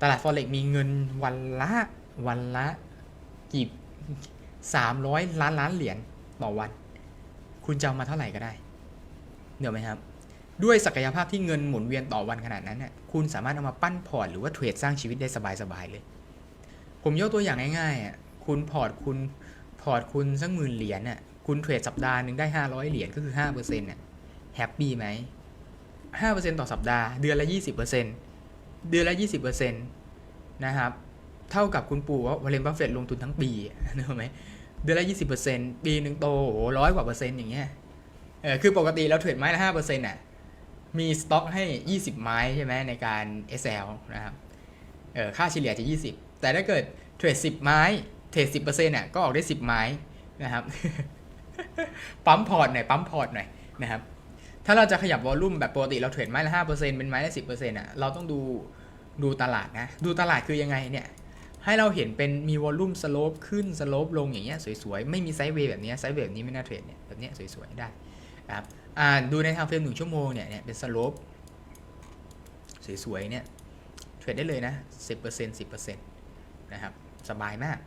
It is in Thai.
ตลาด forex มีเงินวันละวันละกี่สามร้อยล้านล้านเหรียญต่อวัน คุณจะเอามาเท่าไหร่ก็ได้เดี๋ยวไหมครับ ด้วยศักยภาพที่เงินหมุนเวียนต่อวันขนาดนั้นเนี่ยคุณสามารถเอามาปั้นพอร์ตหรือว่าเทรดสร้างชีวิตได้สบายๆเลย ผมยกตัวอย่างง่ายๆอะคุณพอร์ตคุณพอร์ตคุณสักหมื่นเหรียญน่ะคุณเทรดสัปดาห์หนึ่งได้500เหรียญก็คือ5%เนี่ยแฮปปี้ไหม5%ต่อสัปดาห์เดือนละ20%เปอร์เซ็นต์ เดือนละ 20%นะครับ เท่ากับคุณปู่ว่าวอลเลนบัฟเฟตลงทุนทั้งปีนึกไหมเดือนละ 20%ปีหนึ่งโตโอ้ร้อยกว่าเปอร์เซ็นต์อย่างเงี้ยเออคือปกติเราเทรดไม้ละ5%น่ะมีสต็อกให้ 20 ไม้ใช่ไหมในการ SL นะครับเออค่าเฉลี่ยจะ 20 แต่ถ้าเกิดเทรด 10 ไม้ เทรด 10%น่ะก็ออกได้ 10 ไม้นะครับ ปั๊มพอร์ตหน่อย ปั๊มพอร์ตหน่อยนะครับ ถ้าเราจะขยับวอลลุ่มแบบปกติเราเทรดไม้ละ5%เปอร์เซ็นต์เป็นไม้ละ10%อะเราต้องดูดูตลาดนะ ดูตลาดคือยังไงเนี่ย ให้เราเห็นเป็นมีวอลลุ่มสโลปขึ้นสโลปลงอย่างเงี้ยสวยๆ ไม่มีไซด์เวย์แบบเนี้ยไซด์เวย์แบบนี้ไม่น่าเทรดเนี่ยแบบเนี้ยสวยๆ ได้ครับอ่าดูในทางเฟรมหนึ่งชั่วโมงเนี่ยเนี่ยเป็นสโลปสวยๆเนี่ยเทรดได้เลยนะ 10% 10%นะครับ สบายมาก